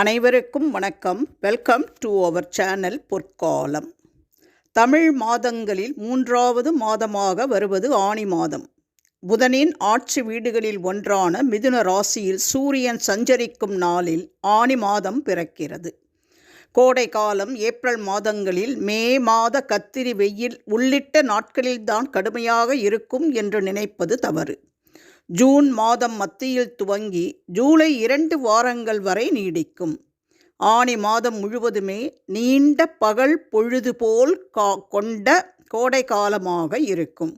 அனைவருக்கும் வணக்கம். Welcome to our channel பொற்காலம். தமிழ் மாதங்களில் மூன்றாவது மாதமாக வருவது ஆணி மாதம். புதனின் ஆட்சி வீடுகளில் ஒன்றான மிதுன ராசியில் சூரியன் சஞ்சரிக்கும் நாளில் ஆணி மாதம் பிறக்கிறது. கோடை காலம் ஏப்ரல் மாதங்களில் மே மாத கத்திரி வெயில் உள்ளிட்ட நாட்களில்தான் கடுமையாக இருக்கும் என்று நினைப்பது தவறு. ஜூன் மாதம் மத்தியில் துவங்கி ஜூலை இரண்டு வாரங்கள் வரை நீடிக்கும். ஆணி மாதம் முழுவதுமே நீண்ட பகல் பொழுது போல் கா கொண்ட கோடை காலமாக இருக்கும்.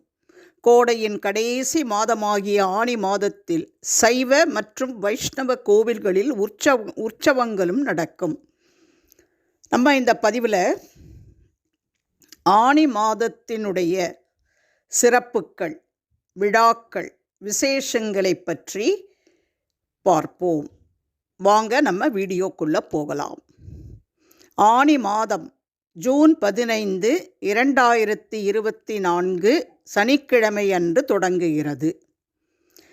கோடையின் கடைசி மாதமாகிய ஆணி மாதத்தில் சைவ மற்றும் வைஷ்ணவ கோவில்களில் உற்சவ உற்சவங்களும் நடக்கும். நம்ம இந்த பதிவில் ஆணி மாதத்தினுடைய சிறப்புக்கள் விழாக்கள் விசேஷங்களை பற்றி பார்ப்போம். வாங்க நம்ம வீடியோக்குள்ளே போகலாம். ஆணி மாதம் ஜூன் பதினைந்து இரண்டாயிரத்தி இருபத்தி நான்கு சனிக்கிழமை அன்று தொடங்குகிறது.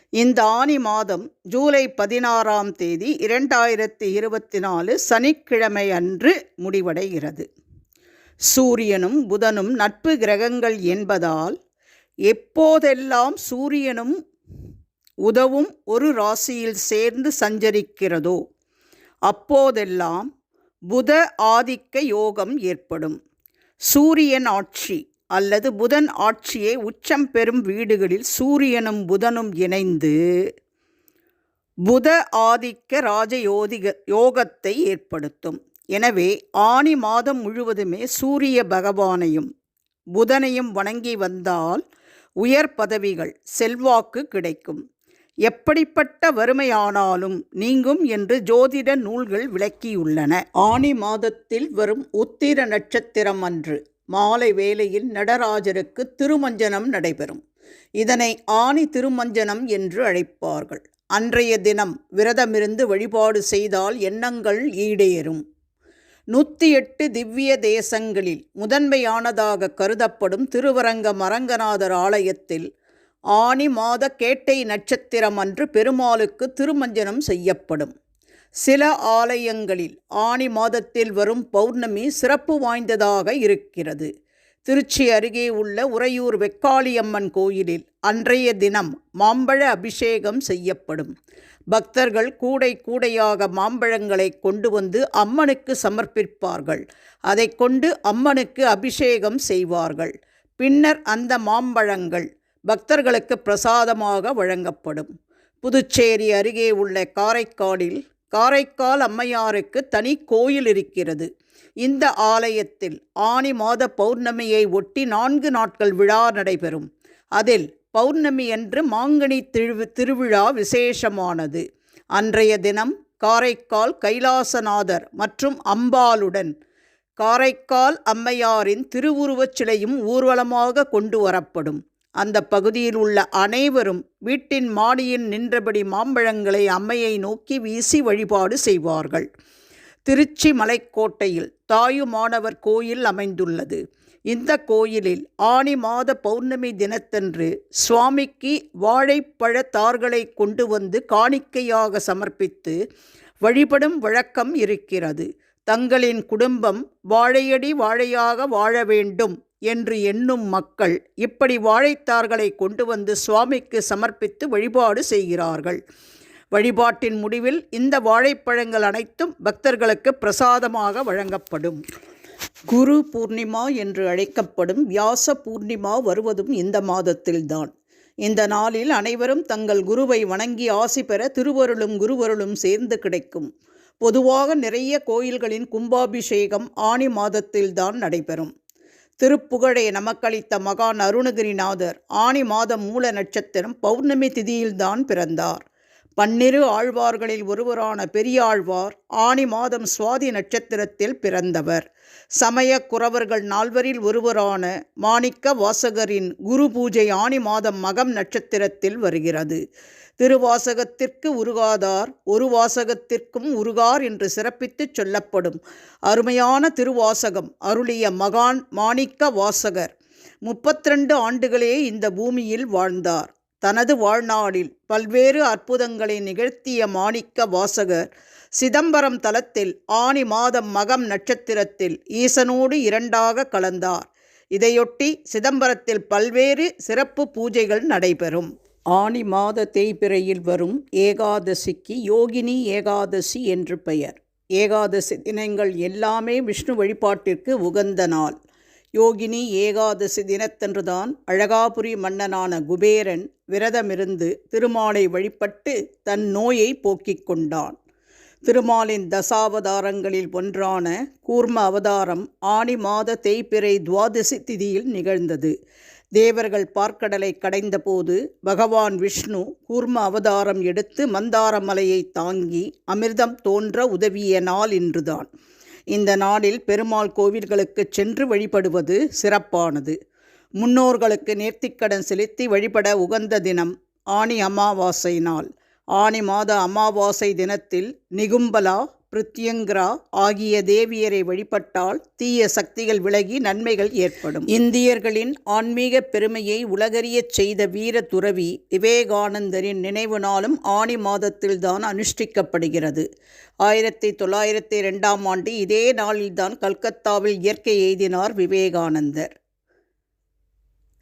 இந்த ஆணி மாதம் ஜூலை பதினாறாம் தேதி இரண்டாயிரத்தி இருபத்தி நாலு சனிக்கிழமை அன்று முடிவடைகிறது. சூரியனும் புதனும் நட்பு கிரகங்கள் என்பதால் எப்போதெல்லாம் சூரியனும் உதவும் ஒரு ராசியில் சேர்ந்து சஞ்சரிக்கிறதோ அப்போதெல்லாம் புத ஆதிக்க யோகம் ஏற்படும். சூரியன் ஆட்சி அல்லது புதன் ஆட்சியை உச்சம் பெறும் வீடுகளில் சூரியனும் புதனும் இணைந்து புத ஆதிக்க ராஜயோதிக யோகத்தை ஏற்படுத்தும். எனவே ஆணி மாதம் முழுவதுமே சூரிய பகவானையும் புதனையும் வணங்கி வந்தால் உயர் பதவிகள் செல்வாக்கு கிடைக்கும். எப்படிப்பட்ட வறுமையானாலும் நீங்கும் என்று ஜோதிட நூல்கள் விளக்கியுள்ளன. ஆணி மாதத்தில் வரும் உத்திர நட்சத்திரம் அன்று மாலை வேளையில் நடராஜருக்கு திருமஞ்சனம் நடைபெறும். இதனை ஆணி திருமஞ்சனம் என்று அழைப்பார்கள். அன்றைய தினம் விரதமிருந்து வழிபாடு செய்தால் எண்ணங்கள் ஈடேறும். நூற்றி எட்டு திவ்ய தேசங்களில் முதன்மையானதாக கருதப்படும் திருவரங்க மரங்கநாதர் ஆலயத்தில் ஆனி மாத கேட்டை நட்சத்திரம் அன்று பெருமாளுக்கு திருமஞ்சனம் செய்யப்படும். சில ஆலயங்களில் ஆணி மாதத்தில் வரும் பௌர்ணமி சிறப்பு வாய்ந்ததாக இருக்கிறது. திருச்சி அருகே உள்ள உறையூர் வெக்காளியம்மன் கோயிலில் அன்றைய தினம் மாம்பழ அபிஷேகம் செய்யப்படும். பக்தர்கள் கூடை கூடையாக மாம்பழங்களை கொண்டு வந்து அம்மனுக்கு சமர்ப்பிப்பார்கள். அதை கொண்டு அம்மனுக்கு அபிஷேகம் செய்வார்கள். பின்னர் அந்த மாம்பழங்கள் பக்தர்களுக்கு பிரசாதமாக வழங்கப்படும். புதுச்சேரி அருகே உள்ள காரைக்காலில் காரைக்கால் அம்மையாருக்கு தனி கோயில் இருக்கிறது. இந்த ஆலயத்தில் ஆனி மாத பௌர்ணமியை ஒட்டி நான்கு நாட்கள் விழா நடைபெறும். அதில் பௌர்ணமி அன்று மாங்கனி திரு திருவிழா விசேஷமானது. அன்றைய தினம் காரைக்கால் கைலாசநாதர் மற்றும் அம்பாளுடன் காரைக்கால் அம்மையாரின் திருவுருவச் சிலையும் ஊர்வலமாக கொண்டு வரப்படும். அந்த பகுதியில் உள்ள அனைவரும் வீட்டின் மாடியில் நின்றபடி மாம்பழங்களை அம்மையை நோக்கி வீசி வழிபாடு செய்வார்கள். திருச்சி மலைக்கோட்டையில் தாயுமானவர் கோயில் அமைந்துள்ளது. இந்த கோயிலில் ஆணி மாத பௌர்ணமி தினத்தன்று சுவாமிக்கு வாழைப்பழ தார்களை கொண்டு வந்து காணிக்கையாக சமர்ப்பித்து வழிபடும் வழக்கம் இருக்கிறது. தங்களின் குடும்பம் வாழையடி வாழையாக வாழ வேண்டும். என்று எண்ணும் மக்கள் இப்படி வாழைத்தார்களை கொண்டு வந்து சுவாமிக்கு சமர்ப்பித்து வழிபாடு செய்கிறார்கள். வழிபாட்டின் முடிவில் இந்த வாழைப்பழங்கள் அனைத்தும் பக்தர்களுக்கு பிரசாதமாக வழங்கப்படும். குரு பூர்ணிமா என்று அழைக்கப்படும் வியாச பூர்ணிமா வருவதும் இந்த மாதத்தில்தான் இந்த நாளில் அனைவரும் தங்கள் குருவை வணங்கி ஆசி பெற திருவருளும் குருவருளும் சேர்ந்து கிடைக்கும். பொதுவாக நிறைய கோயில்களின் கும்பாபிஷேகம் ஆணி மாதத்தில்தான் நடைபெறும். திருப்புகழை நமக்களித்த மகான் அருணகிரிநாதர். ஆணி மாதம் மூல நட்சத்திரம் பௌர்ணமி திதியில்தான் பிறந்தார். பன்னிரு ஆழ்வார்களில் ஒருவரான பெரியாழ்வார் ஆணி மாதம் சுவாதி நட்சத்திரத்தில் பிறந்தவர். சமய குறவர்கள் நால்வரில் ஒருவரான மாணிக்க வாசகரின் குரு பூஜை ஆணி மாதம் மகம் நட்சத்திரத்தில் வருகிறது. திருவாசகத்திற்கு உருகாதார் ஒரு வாசகத்திற்கும் உருகார் என்று சிறப்பித்து சொல்லப்படும் அருமையான திருவாசகம் அருளிய மகான் மாணிக்க வாசகர். முப்பத்திரண்டு ஆண்டுகளே இந்த பூமியில் வாழ்ந்தார். தனது வாழ்நாளில் பல்வேறு அற்புதங்களை நிகழ்த்திய மாணிக்க வாசகர் சிதம்பரம் தலத்தில் ஆனி மாதம் மகம் நட்சத்திரத்தில் ஈசனோடு இரண்டாக கலந்தார். இதையொட்டி சிதம்பரத்தில் பல்வேறு சிறப்பு பூஜைகள் நடைபெறும். ஆனி மாத தேய்பிறையில் வரும் ஏகாதசிக்கு யோகினி ஏகாதசி என்று பெயர். ஏகாதசி தினங்கள் எல்லாமே விஷ்ணு வழிபாட்டிற்கு உகந்த நாள். யோகினி ஏகாதசி தினத்தன்றுதான் அழகாபுரி மன்னனான குபேரன் விரதமிருந்து திருமாலை வழிபட்டு தன் நோயை போக்கிக் கொண்டான். திருமாலின் தசாவதாரங்களில் ஒன்றான கூர்ம அவதாரம் ஆனி மாத தேய்பிறை துவாதசி திதியில் நிகழ்ந்தது. தேவர்கள் பார்க்கடலை கடைந்தபோது பகவான் விஷ்ணு கூர்ம அவதாரம் எடுத்து மந்தார மலையை தாங்கி அமிர்தம் தோன்ற உதவிய நாள் இன்றுதான். இந்த நாளில் பெருமாள் கோவில்களுக்கு சென்று வழிபடுவது சிறப்பானது. முன்னோர்களுக்கு நேர்த்திக்கடன் செலுத்தி வழிபட உகந்த தினம் ஆணி அமாவாசை நாள். ஆனி மாத அமாவாசை தினத்தில் நிகும்பலா பிருத்யங்கரா ஆகிய தேவியரை வழிபட்டால் தீய சக்திகள் விலகி நன்மைகள் ஏற்படும். இந்தியர்களின் ஆன்மீக பெருமையை உலகறியச் செய்த வீர துறவி விவேகானந்தரின் நினைவு நாளும் ஆணி மாதத்தில்தான் அனுஷ்டிக்கப்படுகிறது. ஆயிரத்தி தொள்ளாயிரத்தி ரெண்டாம் ஆண்டு இதே நாளில்தான் கல்கத்தாவில் இயற்கை எய்தினார் விவேகானந்தர்.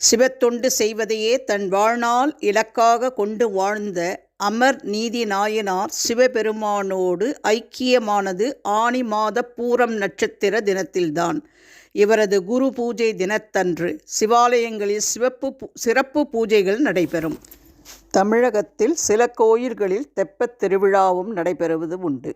சிவத்தொண்டு செய்வதையே தன் வாழ்நாள் இலக்காக கொண்டு வாழ்ந்த அமர் நீதி நாயனார் சிவபெருமானோடு ஐக்கியமானது ஆனி மாத பூரம் நட்சத்திர தினத்தில்தான். இவரது குரு பூஜை தினத்தன்று சிவாலயங்களில் சிவப்பு சிறப்பு பூஜைகள் நடைபெறும். தமிழகத்தில் சில கோயில்களில் தெப்பத் திருவிழாவும் நடைபெறுவது உண்டு.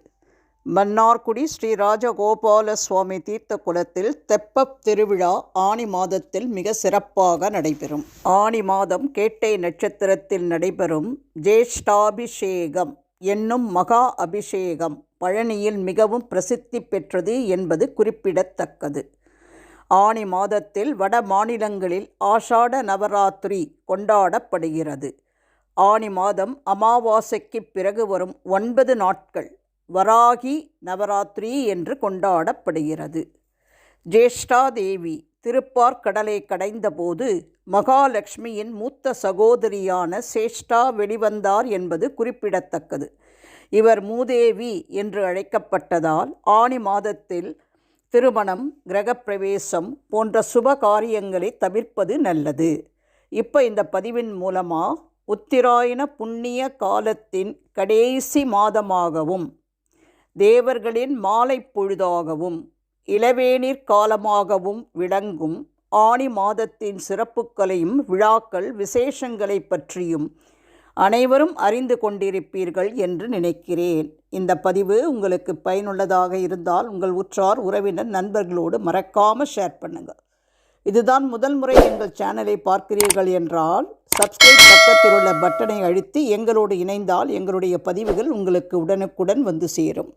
மன்னார்குடி ஸ்ரீ ராஜகோபால சுவாமி தீர்த்த குலத்தில் தெப்பப் திருவிழா ஆணி மாதத்தில் மிக சிறப்பாக நடைபெறும். ஆணி மாதம் கேட்டை நட்சத்திரத்தில் நடைபெறும் ஜேஷ்டாபிஷேகம் என்னும் மகா அபிஷேகம் பழனியில் மிகவும் பிரசித்தி பெற்றது என்பது குறிப்பிடத்தக்கது. ஆணி மாதத்தில் வட மாநிலங்களில் ஆஷாட நவராத்திரி கொண்டாடப்படுகிறது. ஆணி மாதம் அமாவாசைக்கு பிறகு வரும் ஒன்பது நாட்கள். வராகி நவராத்திரி என்று கொண்டாடப்படுகிறது. ஜேஷ்டாதேவி திருப்பார்கடலை கடைந்தபோது மகாலட்சுமியின் மூத்த சகோதரியான சேஷ்டா வெளிவந்தார் என்பது குறிப்பிடத்தக்கது. இவர் மூதேவி என்று அழைக்கப்பட்டதால் ஆணி மாதத்தில் திருமணம் கிரகப்பிரவேசம் போன்ற சுப காரியங்களை தவிர்ப்பது நல்லது. இப்போ இந்த பதிவின் மூலமாக உத்திராயண புண்ணிய காலத்தின் கடைசி மாதமாகவும் தேவர்களின் மாலை பொழுதாகவும் இளவேநீர் காலமாகவும் விளங்கும் ஆணி மாதத்தின் சிறப்புகளையும் விழாக்கள் விசேஷங்களை பற்றியும் அனைவரும் அறிந்து கொண்டிருப்பீர்கள் என்று நினைக்கிறேன். இந்த பதிவு உங்களுக்கு பயனுள்ளதாக இருந்தால் உங்கள் உற்றார் உறவினர் நண்பர்களோடு மறக்காமல் ஷேர் பண்ணுங்கள் இதுதான் முதல் முறை எங்கள் சேனலை பார்க்கிறீர்கள் என்றால் சப்ஸ்கிரைப் பக்கத்தில் உள்ள பட்டனை அழுத்தி எங்களோடு இணைந்தால் எங்களுடைய பதிவுகள் உங்களுக்கு உடனுக்குடன் வந்து சேரும்.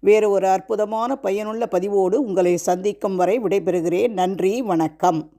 வேறு ஒரு அற்புதமான பயனுள்ள பதிவோடு உங்களை சந்திக்கும் வரை விடைபெறுகிறேன். நன்றி வணக்கம்.